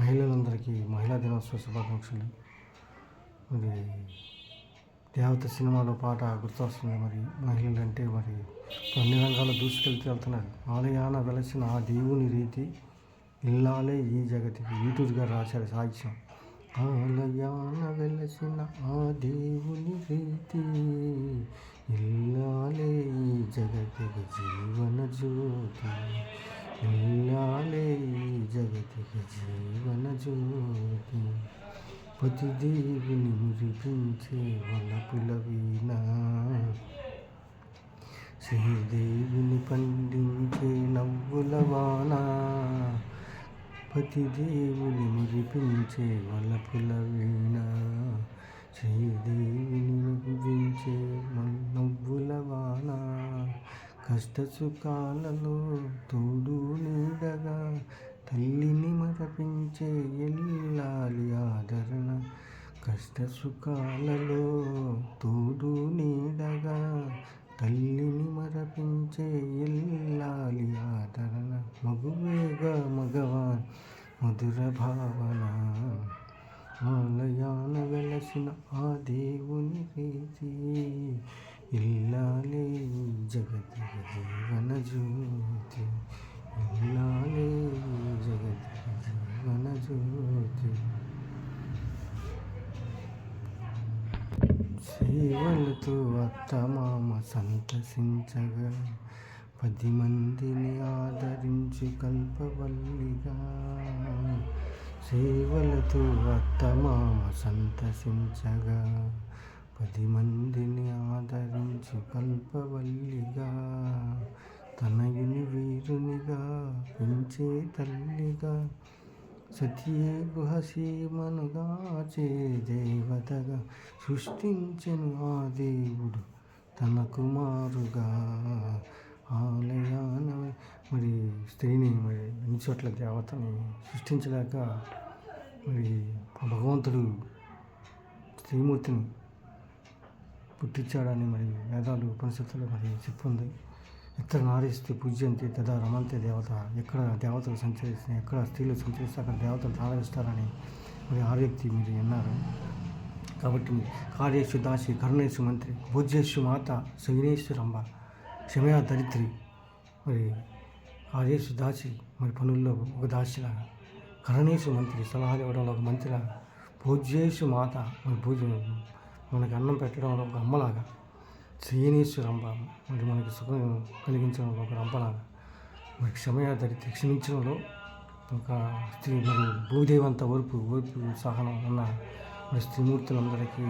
మహిళలందరికీ మహిళా దినోత్సవ శుభాకాంక్షలు. మరి దేవత సినిమాలో పాట గుర్తొస్తుంది మరి మహిళలు అంటే మరి అన్ని రంగాల్లో దూసుకెళ్తూ వెళ్తున్నారు. ఆలయాన వెలసిన ఆ దేవుని రీతి ఇల్లాలే ఈ జగతికి. యూట్యూబ్ గారు రాశారు సాహిత్యం. ఆలయాన వెలసిన ఆ దేవుని రీతి ఇల్లాలే ఈ జగతికి జీవన జ్యోతి. ఇల్లాలే జగతికి జీవన జ్యోతి. ప్రతి దేవుని మురిపించే వలపుల వీణ శ్రీదేవిని పండించే నవ్వుల వాన. దేవుని మురిపించే వలపుల వీణ శ్రీదేవిని నవ్వించే నవ్వుల వాన. కష్టసుఖాలలో తోడు నీడగా తల్లిని మరపించే ఎల్లాలి ఆదరణ. కష్టసుఖాలలో తోడు నీడగా తల్లిని మరపించే ఎల్లాలి ఆదరణ. మగువేగా మగవాన్ మధుర భావన. ఆలయాన వెలసిన ఆ దేవుని రీతి ఇల్లాలే జగత్ జీవన జ్యోతి. ఇల్లాలే జగతి జీవన జ్యోతి. సేవలతో అత్తమామ సంతసించగా పది మందిని ఆదరించు కల్పవల్లిగా. సేవలతో అత్తమామ సంతసించగా పది మందిని ఆదరించి కల్పవల్లిగా తనయుని వీరునిగా పెంచే తల్లిగా సత్యే గుహసీమనుగా చే దేవతగా సృష్టించను ఆ దేవుడు తన కుమారుగా. ఆలయాన మరి స్త్రీని మరి అన్ని చోట్ల దేవతని సృష్టించలేక మరి భగవంతుడు స్త్రీమూర్తిని పుట్టించాడని మరి వేదాలు ఉపనిషత్తులు మరియు చెప్పుంది. ఎక్కడ నారిస్తే పూజ్యంతి తదా రమంతే దేవత. ఎక్కడ దేవతలు సంచరిస్తే ఎక్కడ స్త్రీలు సంచరిస్తే అక్కడ దేవతలు ప్రారంభిస్తారని మరి ఆ వ్యక్తి మీరు విన్నారు కాబట్టి కార్యేషు దాసి కరుణేశు మంత్రి భోజ్యేషు మాత సవినేశ్వరంబ క్షమయా దరిద్రి. మరి కార్యేషు దాసి మరి పనుల్లో ఒక దాసిలాగా కరుణేశు మంత్రి సలహాలు ఇవ్వడంలో ఒక మంత్రిలాగా భోజ్యేషు మాత మరి పూజ మనకి అన్నం పెట్టడంలో ఒక అమ్మలాగా శ్రీనేశ్వరంబ మరి మనకి సుఖం కలిగించడం ఒక రంపలాగా మరి క్షమయా దరిద్రి క్షమించడంలో ఒక స్త్రీ మరి భూదేవంత ఓర్పు ఓర్పు సహనం ఉన్న మరి స్త్రీమూర్తులందరికీ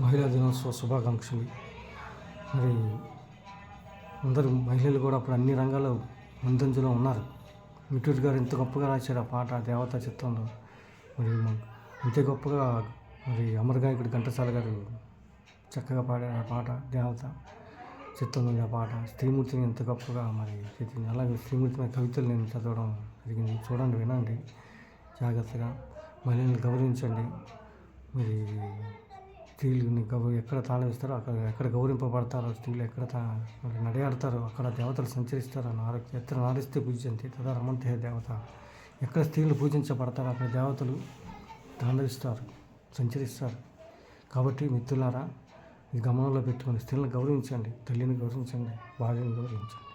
మహిళా దినోత్సవ శుభాకాంక్షలు. మరి అందరూ మహిళలు కూడా అప్పుడు అన్ని రంగాల్లో ముందంజలో ఉన్నారు. మిట్టూరు గారు ఎంత గొప్పగా రాశారు ఆ పాట దేవతా చిత్రంలో. మరి అంతే గొప్పగా మరి అమరగాయకుడు ఘంటసాల గారు చక్కగా పాడారు ఆ పాట దేవత చిత్రంలో ఆ పాట స్త్రీమూర్తిని ఎంత గొప్పగా మరి చెప్పింది అలాగే స్త్రీమూర్తి మీద కవితలు నేను చదవడం జరిగింది. చూడండి వినండి. జాగ్రత్తగా. మహిళలను గౌరవించండి. మరి స్త్రీలని గౌరవ ఎక్కడ తాళం ఇస్తారో అక్కడ ఎక్కడ గౌరవింపబడతారో స్త్రీలు ఎక్కడ తా నడయాడతారో అక్కడ దేవతలు సంచరిస్తారో ఆరోగ్య ఎత్ತರ నారిస్తే పూజించండి. తదా రమంతే దేవత. ఎక్కడ స్త్రీలు పూజించబడతారో అక్కడ దేవతలు తాండవిస్తారు సంచరిస్తారు. కాబట్టి మిత్రులారా ఇది గమనంలో పెట్టుకొని స్త్రీలను గౌరవించండి తల్లిని గౌరవించండి భార్యను గౌరవించండి.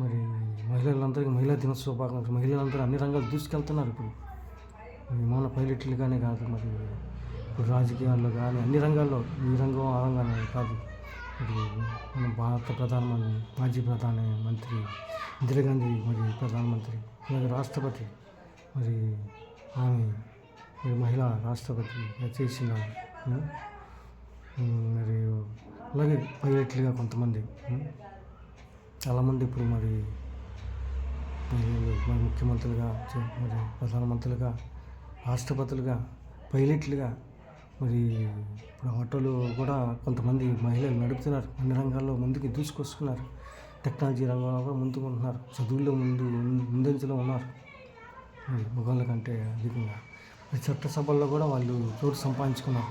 మరి మహిళలందరికీ మహిళా దినోత్సవ మహిళలందరూ అన్ని రంగాలు దూసుకెళ్తున్నారు ఇప్పుడు. విమాన పైలట్లుగానే కాదు మరి ఇప్పుడు రాజకీయాల్లో కానీ అన్ని రంగాల్లో ఈ రంగం ఆ రంగం కాదు. మరి మన భారత ప్రధానమంత్రి మాజీ ప్రధాన మంత్రి ఇందిరాగాంధీ మరి ప్రధానమంత్రి అలాగే రాష్ట్రపతి మరి ఆమె మహిళా రాష్ట్రపతి చేసిన మరి అలాగే పైలట్లుగా కొంతమంది చాలామంది ఇప్పుడు మరి మరి ముఖ్యమంత్రులుగా మరి ప్రధానమంత్రులుగా రాష్ట్రపతులుగా పైలట్లుగా మరి ఇప్పుడు ఆటోలు కూడా కొంతమంది మహిళలు నడుపుతున్నారు. అన్ని రంగాల్లో ముందుకు దూసుకొస్తున్నారు. టెక్నాలజీ రంగంలో కూడా ముందుకు ఉంటున్నారు. చదువుల్లో ముందు ముందంజలో ఉన్నారు. మరి మగవాళ్ళ కంటే అధికంగా. మరి చట్టసభల్లో కూడా వాళ్ళు చోటు సంపాదించుకున్నారు.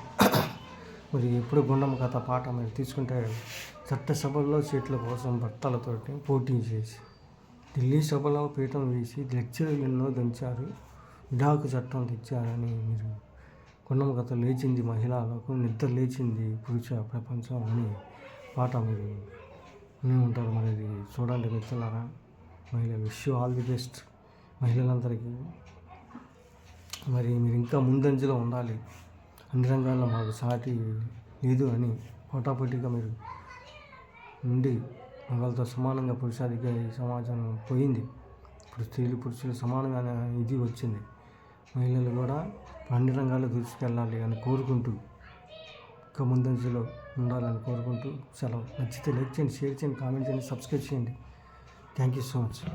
మరి ఎప్పుడు గుండమ్మ కథ పాట మీరు తీసుకుంటే చట్టసభల్లో సీట్ల కోసం భర్తలతోటి పోటీ చేసి ఢిల్లీ సభలో పీఠం వేసి లెక్చర్లు ఎన్నో దంచారు విడాకు చట్టం తెచ్చారని మీరు కొండమ్మ కథ లేచింది మహిళలకు నిద్ర లేచింది పురుష ప్రపంచం అని పాట మీరు ఉంటారు. మరి చూడండి మిత్రులారా మహిళ విష్ ఆల్ ది బెస్ట్. మహిళలందరికీ మరి మీరు ఇంకా ముందంజలో ఉండాలి. అన్ని రంగాల్లో మాకు సాటి లేదు అని పోటాపోటీగా మీరు ఉండి మగవాళ్ళతో సమానంగా పురుషాధికారి సమాజం పోయింది. ఇప్పుడు స్త్రీలు పురుషులు సమానంగా ఇది వచ్చింది. మహిళలు కూడా అన్ని రంగాల్లో దూసుకెళ్ళాలి అని కోరుకుంటూ ఇంకా ముందంజలో ఉండాలని కోరుకుంటూ సెలవు. నచ్చితే లైక్ చేయండి షేర్ చేయండి కామెంట్ చేయండి సబ్స్క్రైబ్ చేయండి. Thank you so much.